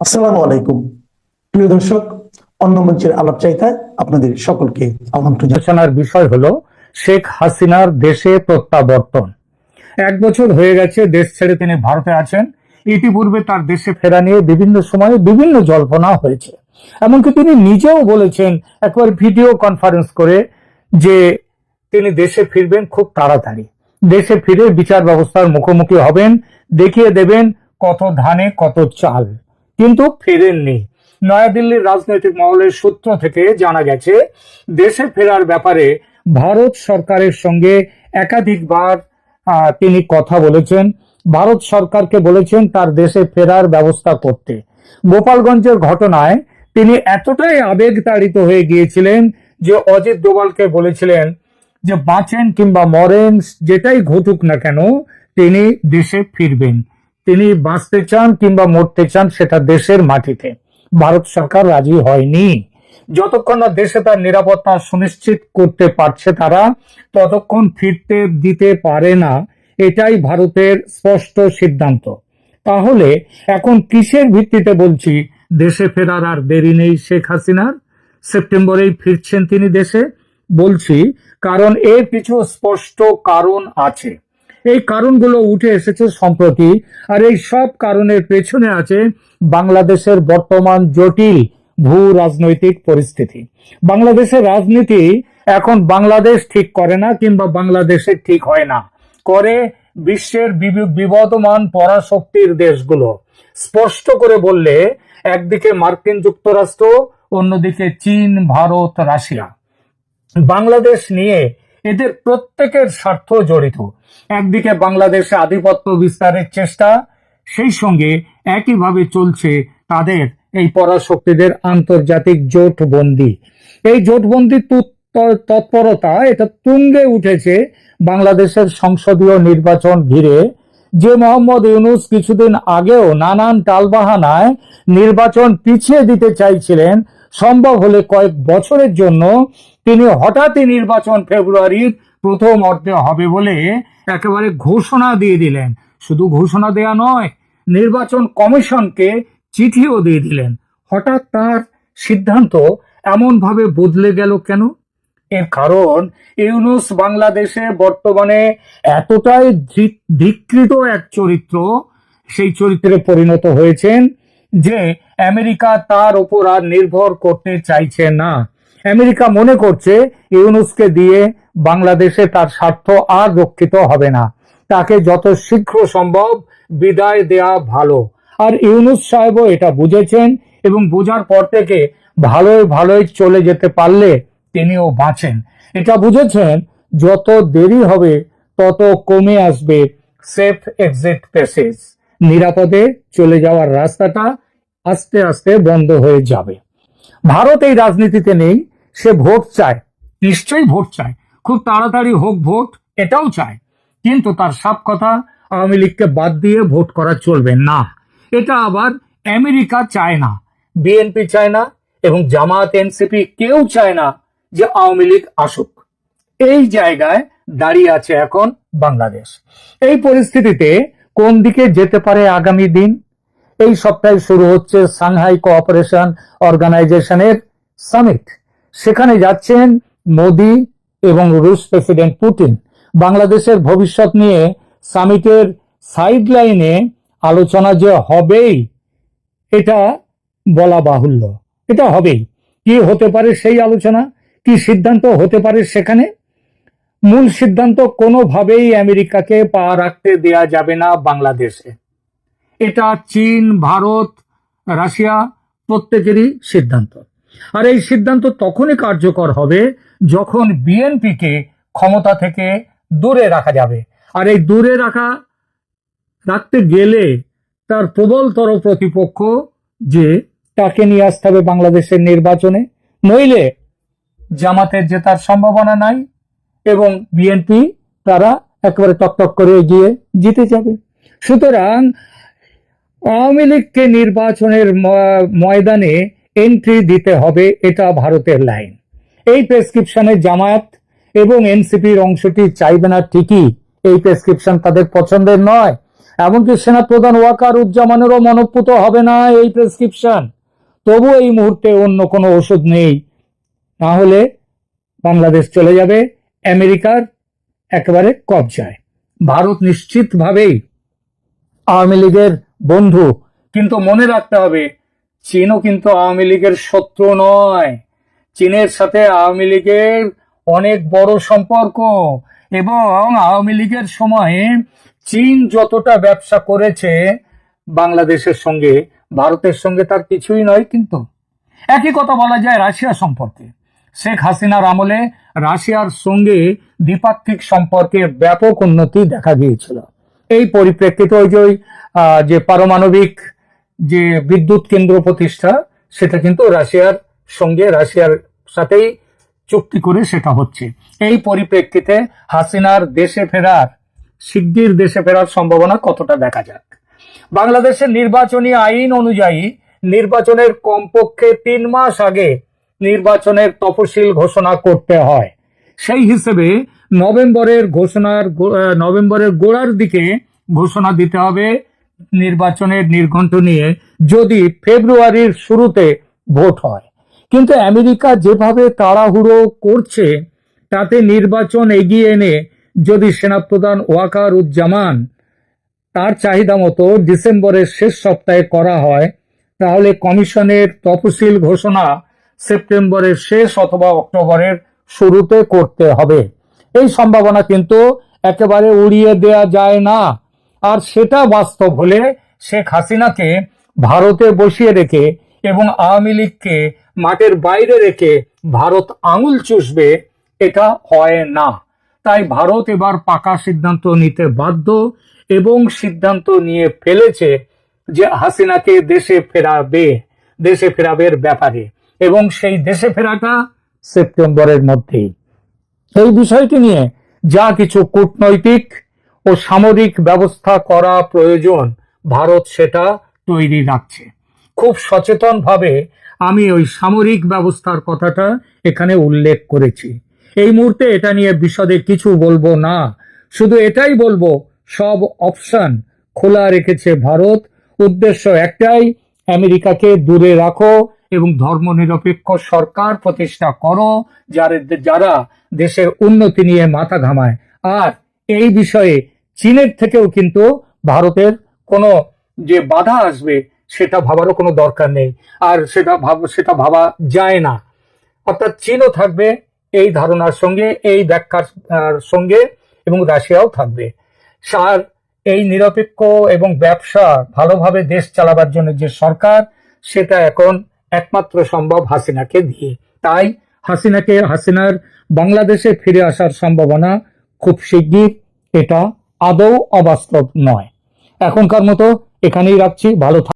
আসসালামু আলাইকুম। প্রিয় দর্শক, অন্য মঞ্চের আলাপ চাইতায় আপনাদের সকলকে আমন্ত্রণ জানাই। আলোচনার বিষয় হলো, শেখ হাসিনার দেশে প্রত্যাবর্তন। এক বছর হয়ে গেছে, দেশ ছেড়ে তিনি ভারতে আছেন। ইতিপূর্বে তার দেশে ফেরা নিয়ে বিভিন্ন সময়ে বিভিন্ন জল্পনা হয়েছে। এমনকি তিনি নিজেও বলেছেন, একবার ভিডিও কনফারেন্স করে যে তিনি দেশে ফিরবেন খুব তাড়াতাড়ি। দেশে ফিরে বিচার ব্যবস্থার মুখোমুখি হবেন, দেখিয়ে দেবেন কত ধানে কত চাল। কিন্তু ফেরেননি। নয়াদিল্লির রাজনৈতিক মহলের সূত্র থেকে জানা গেছে, দেশে ফেরার ব্যাপারে ভারত সরকারের সঙ্গে একাধিকবার তিনি কথা বলেছেন। ভারত সরকারকে বলেছেন তার দেশে ফেরার ব্যবস্থা করতে। গোপালগঞ্জের ঘটনায় তিনি এতটাই আবেগতাড়িত হয়ে গিয়েছিলেন যে অজিত দোভালকে বলেছিলেন যে বাঁচেন কিংবা মরেন, যেটাই ঘটুক না কেন, তিনি দেশে ফিরবেন। তিনি বাঁচতে চান কিংবা মরতে চান সেটা দেশের মাটিতে। ভারত সরকার রাজি হয়নি। যতক্ষণ না দেশে তার নিরাপত্তা সুনিশ্চিত করতে পারছে তারা, ততক্ষণ ফিরতে দিতে পারে না। এটাই ভারতের স্পষ্ট সিদ্ধান্ত। তাহলে এখন কিসের ভিত্তিতে বলছি, দেশে ফেরার আর দেরি নেই শেখ হাসিনার? সেপ্টেম্বরেই ফিরছেন তিনি দেশে? বলছি, কারণ এর কিছু স্পষ্ট কারণ আছে। এই কারণগুলো উঠে এসেছে সম্প্রতি, আর এই সব কারণের পেছনে আছে বাংলাদেশের বর্তমান জটিল ভূ রাজনৈতিক পরিস্থিতি। বাংলাদেশের রাজনীতি এখন বাংলাদেশ ঠিক করে না কিংবা বাংলাদেশে ঠিক হয় না। করে বিশ্বের বিবি- বিবদমান পরাশক্তির দেশগুলো। স্পষ্ট করে বললে, একদিকে মার্কিন যুক্তরাষ্ট্র, অন্যদিকে চীন, ভারত, রাশিয়া। বাংলাদেশ নিয়ে এদের প্রত্যেকের স্বার্থ জড়িত। একদিকে বাংলাদেশে আধিপত্য বিস্তারের চেষ্টা, সেই সঙ্গে একইভাবে চলছে তাদের এই পরাশক্তিদের আন্তর্জাতিক জোটবন্দি। এই জোটবন্দি তৎপরতা, এটা তুঙ্গে উঠেছে বাংলাদেশের সংসদীয় নির্বাচন ঘিরে। যে মোহাম্মদ ইউনুস কিছুদিন আগেও নানান টালবাহানায় নির্বাচন পিছিয়ে দিতে চাইছিলেন সম্ভব হলে কয়েক বছরের জন্য তিনি হঠাৎই নির্বাচন ফেব্রুয়ারির প্রথম অর্ধে হবে বলে একেবারে ঘোষণা দিয়ে দিলেন। শুধু ঘোষণা দেয়া নয়, নির্বাচন কমিশনকে চিঠিও দিয়ে দিলেন। হঠাৎ তার সিদ্ধান্ত এমনভাবে বদলে গেল কেন? এর কারণ, ইউনুস বাংলাদেশে বর্তমানে এতটাই ধিকৃত এক চরিত্র, সেই চরিত্রে পরিণত হয়েছেন যে আমেরিকা তার উপর আর নির্ভর করতে চাইছে না। আমেরিকা মনে করছে ইউনুসকে দিয়ে বাংলাদেশে তার স্বার্থ আর রক্ষিত হবে না। তাকে যত শীঘ্র সম্ভব বিদায় দেয়া ভালো। আর ইউনুস সাহেবও এটা বুঝেছেন এবং বোঝার পর থেকে ভালোই ভালোই চলে যেতে পারলে তিনিও বাঁচেন। এটা বুঝেছেন, যত দেরি হবে, তত কমে আসবে সেফ এক্সিট প্যাসেজ নিরাপদে চলে যাওয়ার রাস্তাটা আস্তে আস্তে বন্ধ হয়ে যাবে। ভারত এই রাজনীতিতে নেই, সে ভোট চায়। নিশ্চয়ই ভোট চায়। খুব তাড়াতাড়ি হোক ভোট, এটাও চায়। কিন্তু তার সব কথা, আওয়ামী লীগকে বাদ দিয়ে ভোট করা চলবে না। এটা আবার আমেরিকা চায় না, বিএনপি চায় না, এবং জামাত এনসিপি কেউ চায় না যে আওয়ামী লীগ আসুক। এই জায়গায় দাঁড়িয়ে আছে এখন বাংলাদেশ। এই পরিস্থিতিতে কোন দিকে যেতে পারে আগামী দিন? এই সপ্তাহে শুরু হচ্ছে সাংহাই কোঅপারেশন অর্গানাইজেশনের সামিট। সেখানে যাচ্ছেন মোদি এবং রুশ প্রেসিডেন্ট পুতিন। বাংলাদেশের ভবিষ্যৎ নিয়ে সামিটের সাইডলাইনে আলোচনা যে হবেই, এটা বলা বাহুল্য। এটা হবেই। কি হতে পারে সেই আলোচনা? কি সিদ্ধান্ত হতে পারে সেখানে? মূল সিদ্ধান্ত কোনোভাবেই আমেরিকাকে পা রাখতে দেয়া যাবে না বাংলাদেশে। এটা চীন, ভারত, রাশিয়া প্রত্যেকেরই সিদ্ধান্ত। আর এই সিদ্ধান্ত তখনই কার্যকর হবে যখন বিএনপিকে ক্ষমতা থেকে দূরে রাখা যাবে। আর এই দূরে রাখা, রাখতে গেলে তার প্রবলতর প্রতিপক্ষ যে, তাকে নিয়ে আসতে হবে বাংলাদেশের নির্বাচনে। নইলে জামাতের জেতার সম্ভাবনা নাই এবং বিএনপি তারা একেবারে টকটক করে এগিয়ে জিতে যাবে। সুতরাং আওয়ামী লীগকে নির্বাচনের ময়দানে এন্ট্রি দিতে হবে, এটা ভারতের লাইন এই প্রেসক্রিপশনে জামায়াত এবং এনসিপির অংশটি চাইবে না ঠিকই। এই প্রেসক্রিপশন তাদের পছন্দের নয়। এমনকি সেনাপ্রধান ওয়াকারুজ্জামানেরও মনঃপুত হবে না এই প্রেসক্রিপশন তবু এই মুহূর্তে অন্য কোনো ওষুধ নেই। না হলে বাংলাদেশ চলে যাবে, আমেরিকার একেবারে কবজায়। ভারত নিশ্চিতভাবেই আওয়ামী লীগের বন্ধু, কিন্তু মনে রাখতে হবে, চীনও কিন্তু আওয়ামী লীগের শত্রু নয়। চীনের সাথে আওয়ামী লীগের অনেক বড় সম্পর্ক এবং আওয়ামী লীগের সময়ে চীন যতটা ব্যবসা করেছে, বাংলাদেশের সঙ্গে, ভারতের সঙ্গে তার কিছুই নয় কিন্তু। একই কথা বলা যায় রাশিয়া সম্পর্কে। শেখ হাসিনার আমলে রাশিয়ার সঙ্গে দ্বিপাক্ষিক সম্পর্কে ব্যাপক উন্নতি দেখা গিয়েছিল। এই পরিপ্রেক্ষিতে ওই যে যে পারমাণবিক যে বিদ্যুৎ কেন্দ্র প্রতিষ্ঠা, সেটা কিন্তু রাশিয়ার সঙ্গে, রাশিয়ার সাথেই চুক্তি করে সেটা হচ্ছে। এই পরিপ্রেক্ষিতে হাসিনার দেশে ফেরার, শিগগির দেশে ফেরার সম্ভাবনা কতটা দেখা যাক? বাংলাদেশের নির্বাচনী আইন অনুযায়ী নির্বাচনের কমপক্ষে তিন মাস আগে নির্বাচনের তফসিল ঘোষণা করতে হয়। সেই হিসেবে নভেম্বরের ঘোষণার নভেম্বরের গোড়ার দিকে ঘোষণা দিতে হবে নির্বাচনের নির্ঘণ্ট নিয়ে, যদি ফেব্রুয়ারির শুরুতে ভোট হয়। কিন্তু আমেরিকা যেভাবে তাড়াহুড়ো করছে, তাতে নির্বাচন এগিয়ে এনে যদি সেনাপ্রধান ওয়াকার উজ্জামান তার চাহিদা মতো ডিসেম্বরের শেষ সপ্তাহে করা হয়, তাহলে কমিশনের তফসিল ঘোষণা সেপ্টেম্বরের শেষ অথবা অক্টোবরের শুরুতে করতে হবে। এই সম্ভাবনা কিন্তু একেবারে উড়িয়ে দেয়া যায় না। আর সেটা বাস্তব হলে শেখ হাসিনাকে ভারতে বসিয়ে রেখে এবং আওয়ামী লীগকে মাঠের বাইরে রেখে ভারত আঙুল চুষবে, এটা হয় না। তাই ভারত এবার পাকা সিদ্ধান্ত নিতে বাধ্য এবং সিদ্ধান্ত নিয়ে ফেলেছে যে হাসিনাকে দেশে ফেরাবে, দেশে ফেরাবের ব্যাপারে। এবং সেই দেশে ফেরাটা সেপ্টেম্বরের মধ্যেই। এই বিষয়টি নিয়ে যা কিছু কূটনৈতিক ও সামরিক ব্যবস্থা করা প্রয়োজন, ভারত সেটা তৈরি রাখছে। খুব সচেতনভাবে আমি ওই সামরিক ব্যবস্থার কথাটা এখানে উল্লেখ করেছি। এই মুহূর্তে এটা নিয়ে বিশদে কিছু বলব না। শুধু এটাই বলব, সব অপশন খোলা রেখেছে ভারত। উদ্দেশ্য একটাই, আমেরিকাকে দূরে রাখো এবং ধর্মনিরপেক্ষ সরকার প্রতিষ্ঠা করো, যারা যারা দেশের উন্নতি নিয়ে মাথা ঘামায়। আর এই বিষয়ে চীনের থেকেও কিন্তু ভারতের কোনো যে বাধা আসবে, সেটা ভাবারও কোনো দরকার নেই। আর সেটা ভাব, সেটা ভাবা যায় না। অর্থাৎ চীনও থাকবে এই ধারণার সঙ্গে, এই ব্যাখ্যার সঙ্গে এবং রাশিয়াও থাকবে। আর এই নিরপেক্ষ এবং ব্যবসা ভালোভাবে দেশ চালাবার জন্য যে সরকার, সেটা এখন একমাত্র সম্ভব হাসিনাকে দিয়ে। তাই হাসিনাকে, হাসিনার বাংলাদেশে ফিরে আসার সম্ভাবনা খুব শিগগির। এটা আদৌ অবাস্তব নয়। এখনকার মতো এখানেই রাখছি। ভালো